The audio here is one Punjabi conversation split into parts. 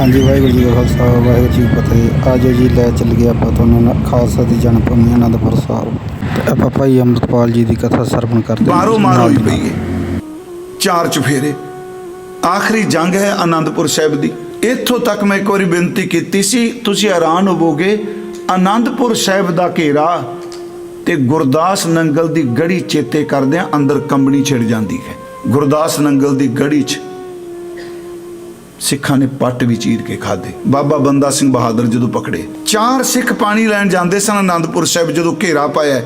ਹਾਂਜੀ ਵਾਹਿਗੁਰੂ ਜੀ ਕਾ ਖਾਲਸਾ ਵਾਹਿਗੁਰੂ ਜੀ ਫਤਿਹ। ਆਜੋ ਜੀ ਲੈ ਚੱਲ ਗਿਆ ਆਪਾਂ ਤੁਹਾਨੂੰ ਖਾਲਸਾ ਦੀ ਜਨਮ ਭੂਮੀ ਅਨੰਦਪੁਰ ਸਾਹਿਬ। ਤੇ ਆਪਾਂ ਭਾਈ ਅੰਮ੍ਰਿਤਪਾਲ ਜੀ ਦੀ ਕਥਾ ਸਰਵਣ ਕਰਦੇ ਹਾਂ। ਮਾਰੋ ਹੀ। ਪਈ ਹੈ ਚਾਰ ਚੁਫੇਰੇ। ਆਖਰੀ ਜੰਗ ਹੈ ਆਨੰਦਪੁਰ ਸਾਹਿਬ ਦੀ। ਇੱਥੋਂ ਤੱਕ ਮੈਂ ਇੱਕ ਵਾਰੀ ਬੇਨਤੀ ਕੀਤੀ ਸੀ ਤੁਸੀਂ ਹੈਰਾਨ ਹੋਵੋਗੇ ਆਨੰਦਪੁਰ ਸਾਹਿਬ ਦਾ ਘੇਰਾ ਤੇ ਗੁਰਦਾਸ ਨੰਗਲ ਦੀ ਗੜੀ ਚੇਤੇ ਕਰਦਿਆਂ ਅੰਦਰ ਕੰਬਣੀ ਛਿੜ ਜਾਂਦੀ ਹੈ। ਗੁਰਦਾਸ ਨੰਗਲ ਦੀ ਗੜੀ 'ਚ ਸਿੱਖਾਂ ਨੇ ਪੱਟ ਵੀ ਚੀਰ ਕੇ ਖਾਦੇ ਬਾਬਾ ਬੰਦਾ ਸਿੰਘ ਬਹਾਦਰ ਜਦੋਂ ਪਕੜੇ, ਚਾਰ ਸਿੱਖ ਪਾਣੀ ਲੈਣ ਜਾਂਦੇ ਸਨ ਆਨੰਦਪੁਰ ਸਾਹਿਬ, ਜਦੋਂ ਘੇਰਾ ਪਾਇਆ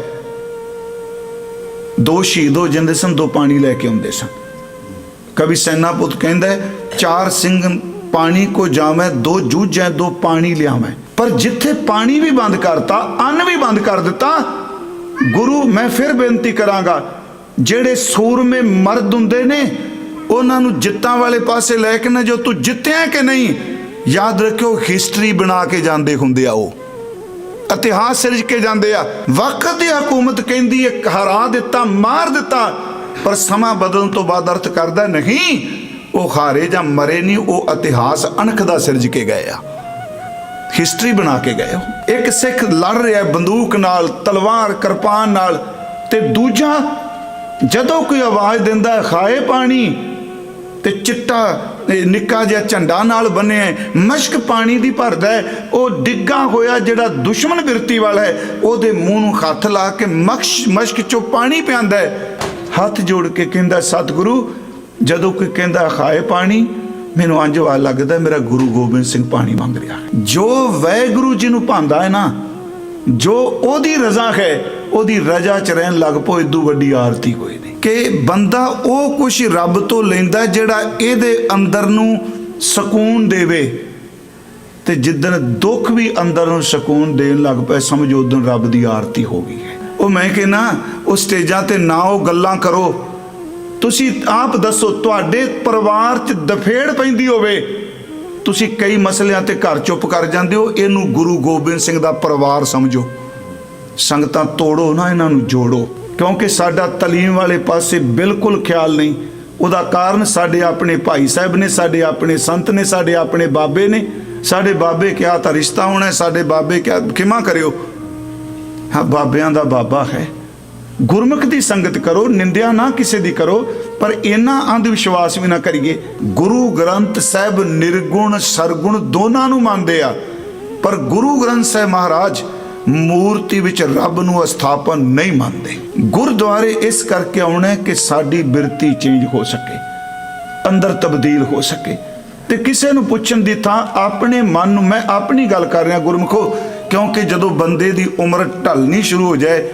ਦੋ ਸ਼ਹੀਦ ਹੋ ਜਾਂਦੇ ਸਨ, ਦੋ ਪਾਣੀ ਲੈ ਕੇ ਆਉਂਦੇ ਸਨ। ਕਵੀ ਸੈਨਾਪੁੱਤ ਕਹਿੰਦਾ ਚਾਰ ਸਿੰਘ ਪਾਣੀ ਕੋ ਜਾਵੇਂ, ਦੋ ਜੂਝੈ, ਦੋ ਪਾਣੀ ਲਿਆਵੇਂ। ਪਰ ਜਿੱਥੇ ਪਾਣੀ ਵੀ ਬੰਦ ਕਰਤਾ, ਅੰਨ ਵੀ ਬੰਦ ਕਰ ਦਿੱਤਾ, ਗੁਰੂ ਮੈਂ ਫਿਰ ਬੇਨਤੀ ਕਰਾਂਗਾ, ਜਿਹੜੇ ਸੂਰਮੇ ਮਰਦ ਹੁੰਦੇ ਨੇ ਉਹਨਾਂ ਨੂੰ ਜਿੱਤਾਂ ਵਾਲੇ ਪਾਸੇ ਲੈ ਕੇ ਨਾ ਜੋ ਤੂੰ ਜਿੱਤਿਆ ਕਿ ਨਹੀਂ? ਯਾਦ ਰੱਖਿਓ ਹਿਸਟਰੀ ਬਣਾ ਕੇ ਜਾਂਦੇ ਹੁੰਦੇ ਆ ਉਹ। ਇਤਿਹਾਸ ਸਿਰਜ ਕੇ ਜਾਂਦੇ ਆ। ਵਕਤ ਦੀ ਹਕੂਮਤ ਕਹਿੰਦੀ ਹੈ, ਹਰਾ ਦਿੱਤਾ, ਮਾਰ ਦਿੱਤਾ, ਪਰ ਸਮਾਂ ਬਦਲਣ ਤੋਂ ਬਾਅਦ ਅਰਥ ਕਰਦਾ ਨਹੀਂ, ਉਹ ਹਾਰੇ ਜਾਂ ਮਰੇ ਨਹੀਂ, ਉਹ ਇਤਿਹਾਸ ਅਣਖ ਦਾ ਸਿਰਜ ਕੇ ਗਏ ਆ। ਹਿਸਟਰੀ ਬਣਾ ਕੇ ਗਏ ਉਹ ਇੱਕ ਸਿੱਖ ਲੜ ਰਿਹਾ ਬੰਦੂਕ ਨਾਲ, ਤਲਵਾਰ, ਕਿਰਪਾਨ ਨਾਲ, ਤੇ ਦੂਜਾ ਜਦੋਂ ਕੋਈ ਆਵਾਜ਼ ਦਿੰਦਾ ਖਾਏ ਪਾਣੀ ਤੇ ਚਿੱਟਾ ਨਿੱਕਾ ਜਿਹਾ ਝੰਡਾ ਨਾਲ ਬੰਨਿਆ ਹੈ, ਮਸ਼ਕ ਪਾਣੀ ਦੀ ਭਰਦਾ ਉਹ ਡਿੱਗਾ ਹੋਇਆ ਜਿਹੜਾ ਦੁਸ਼ਮਣ ਬਿਰਤੀ ਵਾਲਾ ਹੈ। ਉਹਦੇ ਮੂੰਹ ਨੂੰ ਹੱਥ ਲਾ ਕੇ ਮਕਸ਼ ਮਸ਼ਕ ਚੋਂ ਪਾਣੀ ਪਿਆਂਦਾ ਹੱਥ ਜੋੜ ਕੇ ਕਹਿੰਦਾ ਸਤਿਗੁਰੂ ਜਦੋਂ ਕੋਈ ਕਹਿੰਦਾ ਖਾਏ ਪਾਣੀ ਮੈਨੂੰ ਅੰਜ ਵਾ ਲੱਗਦਾ ਮੇਰਾ ਗੁਰੂ ਗੋਬਿੰਦ ਸਿੰਘ ਪਾਣੀ ਮੰਗ ਰਿਹਾ ਜੋ ਵੈਗੁਰੂ ਜੀ ਨੂੰ ਭਾਂਦਾ ਹੈ ਨਾ ਜੋ ਉਹਦੀ ਰਜ਼ਾ ਹੈ, ਉਹਦੀ ਰਜ਼ਾ ਚ ਰਹਿਣ ਲੱਗ ਪੋ ਇਦੋਂ ਵੱਡੀ ਆਰਤੀ ਕੋਈ ਨਹੀਂ। ਕਿ ਬੰਦਾ ਉਹ ਕੁਛ ਰੱਬ ਤੋਂ ਲੈਂਦਾ ਜਿਹੜਾ ਇਹਦੇ ਅੰਦਰ ਨੂੰ ਸਕੂਨ ਦੇਵੇ। ਤੇ ਜਿੱਦਣ ਦੁੱਖ ਵੀ ਅੰਦਰ ਨੂੰ ਸਕੂਨ ਦੇਣ ਲੱਗ ਪਏ, ਸਮਝੋ ਉਦੋਂ ਰੱਬ ਦੀ ਆਰਤੀ ਹੋ ਗਈ ਹੈ। ਉਹ ਮੈਂ ਕਹਿੰਨਾ ਉਹ ਸਟੇਜਾਂ ਤੇ ਨਾ ਉਹ ਗੱਲਾਂ ਕਰੋ। ਤੁਸੀਂ ਆਪ ਦੱਸੋ, ਤੁਹਾਡੇ ਪਰਿਵਾਰ 'ਚ ਦਫੇੜ ਪੈਂਦੀ ਹੋਵੇ। ਤੁਸੀਂ ਕਈ ਮਸਲਿਆਂ ਤੇ ਘਰ ਚੁੱਪ ਕਰ ਜਾਂਦੇ ਹੋ, ਇਹਨੂੰ ਗੁਰੂ ਗੋਬਿੰਦ ਸਿੰਘ ਦਾ ਪਰਿਵਾਰ ਸਮਝੋ। ਸੰਗਤਾਂ ਤੋੜੋ ਨਾ ਇਹਨਾਂ ਨੂੰ, ਜੋੜੋ। ਕਿਉਂਕਿ ਸਾਡਾ ਤਲੀਮ ਵਾਲੇ ਪਾਸੇ ਬਿਲਕੁਲ ਖਿਆਲ ਨਹੀਂ। ਉਹਦਾ ਕਾਰਨ ਸਾਡੇ ਆਪਣੇ ਭਾਈ ਸਾਹਿਬ ਨੇ, ਸਾਡੇ ਆਪਣੇ ਸੰਤ ਨੇ, ਸਾਡੇ ਆਪਣੇ ਬਾਬੇ ਨੇ। ਸਾਡੇ ਬਾਬੇ ਕਿਹਾ ਤਾਂ ਰਿਸ਼ਤਾ ਹੋਣਾ ਸਾਡੇ ਬਾਬੇ ਕਿਹਾ ਖਿਮਾ ਕਰਿਓ। ਹਾਂ, ਬਾਬਿਆਂ ਦਾ ਬਾਬਾ ਹੈ। ਗੁਰਮੁਖ ਦੀ ਸੰਗਤ ਕਰੋ, ਨਿੰਦਿਆ ਨਾ ਕਿਸੇ ਦੀ ਕਰੋ। ਪਰ ਇਹਨਾਂ ਅੰਧ ਵਿਸ਼ਵਾਸ ਵੀ ਨਾ ਕਰੀਏ। ਗੁਰੂ ਗ੍ਰੰਥ ਸਾਹਿਬ ਨਿਰਗੁਣ, ਸਰਗੁਣ ਦੋਨਾਂ ਨੂੰ ਮੰਨਦੇ ਆ। ਪਰ ਗੁਰੂ ਗ੍ਰੰਥ ਸਾਹਿਬ ਮਹਾਰਾਜ ਮੂਰਤੀ ਵਿੱਚ ਰੱਬ ਨੂੰ ਅਸਥਾਪਨ ਨਹੀਂ ਮੰਨਦੇ। ਗੁਰਦੁਆਰੇ ਇਸ ਕਰਕੇ ਆਉਣਾ ਕਿ ਸਾਡੀ ਬਿਰਤੀ ਚੇਂਜ ਹੋ ਸਕੇ, ਅੰਦਰ ਤਬਦੀਲ ਹੋ ਸਕੇ। ਤੇ ਕਿਸੇ ਨੂੰ ਪੁੱਛਣ ਦੀ ਥਾਂ ਆਪਣੇ ਮਨ ਨੂੰ ਮੈਂ ਆਪਣੀ ਗੱਲ ਕਰ ਰਿਹਾ ਗੁਰਮਖੋ, ਕਿਉਂਕਿ ਜਦੋਂ ਬੰਦੇ ਦੀ ਉਮਰ ਢਲਣੀ ਸ਼ੁਰੂ ਹੋ ਜਾਏ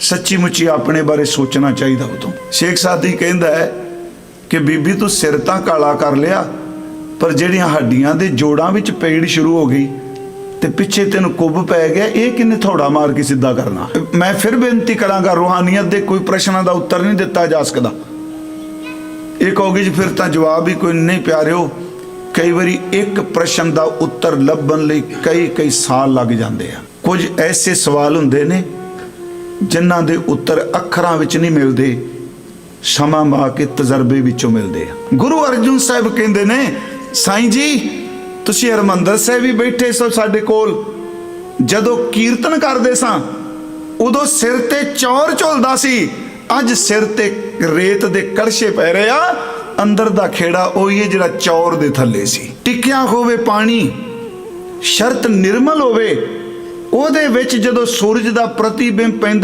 ਸੱਚੀ ਮੁੱਚੀ ਆਪਣੇ ਬਾਰੇ ਸੋਚਣਾ ਚਾਹੀਦਾ ਉਦੋਂ ਸ਼ੇਖ ਸਾਦੀ ਕਹਿੰਦਾ ਹੈ ਕਿ ਬੀਬੀ ਤੂੰ ਸਿਰ ਤਾਂ ਕਾਲਾ ਕਰ ਲਿਆ, ਪਰ ਜਿਹੜੀਆਂ ਹੱਡੀਆਂ ਦੇ ਜੋੜਾਂ ਵਿੱਚ ਪੇੜ ਸ਼ੁਰੂ ਹੋ ਗਈ ਤੇ ਪਿੱਛੇ ਤੈਨੂੰ ਕੁੱਬ ਪੈ ਗਿਆ, ਇਹ ਕਿੰਨੇ ਥੋੜਾ ਮਾਰ ਕੇ ਸਿੱਧਾ ਕਰਨਾ। ਮੈਂ ਫਿਰ ਬੇਨਤੀ ਕਰਾਂਗਾ ਰੂਹਾਨੀਅਤ ਦੇ ਕੋਈ ਪ੍ਰਸ਼ਨਾਂ ਦਾ ਉੱਤਰ ਨਹੀਂ ਦਿੱਤਾ ਜਾ ਸਕਦਾ। ਇਹ ਕਹੋਗੇ ਜੀ ਫਿਰ ਤਾਂ ਜਵਾਬ ਹੀ ਕੋਈ ਨਹੀਂ ਪਿਆਰਿਓ। ਕਈ ਵਾਰੀ ਇੱਕ ਪ੍ਰਸ਼ਨ ਦਾ ਉੱਤਰ ਲੱਭਣ ਲਈ ਕਈ ਕਈ ਸਾਲ ਲੱਗ ਜਾਂਦੇ ਆ। ਕੁਝ ਐਸੇ ਸਵਾਲ ਹੁੰਦੇ ਨੇ ਜਿਨ੍ਹਾਂ ਦੇ ਉੱਤਰ ਅੱਖਰਾਂ ਵਿੱਚ ਨਹੀਂ ਮਿਲਦੇ, ਸਮਾਂ ਮਾ ਕੇ ਤਜਰਬੇ ਵਿੱਚੋਂ ਮਿਲਦੇ ਆ। ਗੁਰੂ ਅਰਜਨ ਸਾਹਿਬ ਕਹਿੰਦੇ ਨੇ, ਸਾਈਂ ਜੀ, ਤੁਸੀਂ ਹਰਮੰਦਰ ਸਾਹਿਬ ਵੀ ਬੈਠੇ ਸੋ ਸਾਡੇ ਕੋਲ। ਜਦੋਂ ਕੀਰਤਨ ਕਰਦੇ ਸਾਂ, ਉਦੋਂ ਸਿਰ ਤੇ ਚੌਰ ਝੁਲਦਾ ਸੀ। ਅੱਜ ਸਿਰ ਤੇ ਰੇਤ ਦੇ ਕੜਛੇ ਪੈ ਰਹੇ ਆ। ਅੰਦਰ ਦਾ ਖੇੜਾ ਉਹੀ ਹੈ ਜਿਹੜਾ ਚੌਰ ਦੇ ਥੱਲੇ ਸੀ। ਟਿਕਿਆ ਹੋਵੇ ਪਾਣੀ, ਸ਼ਰਤ ਨਿਰਮਲ ਹੋਵੇ, ਉਹਦੇ ਵਿੱਚ ਜਦੋਂ ਸੂਰਜ ਦਾ ਪ੍ਰਤੀਬਿੰਬ ਪੈਂਦਾ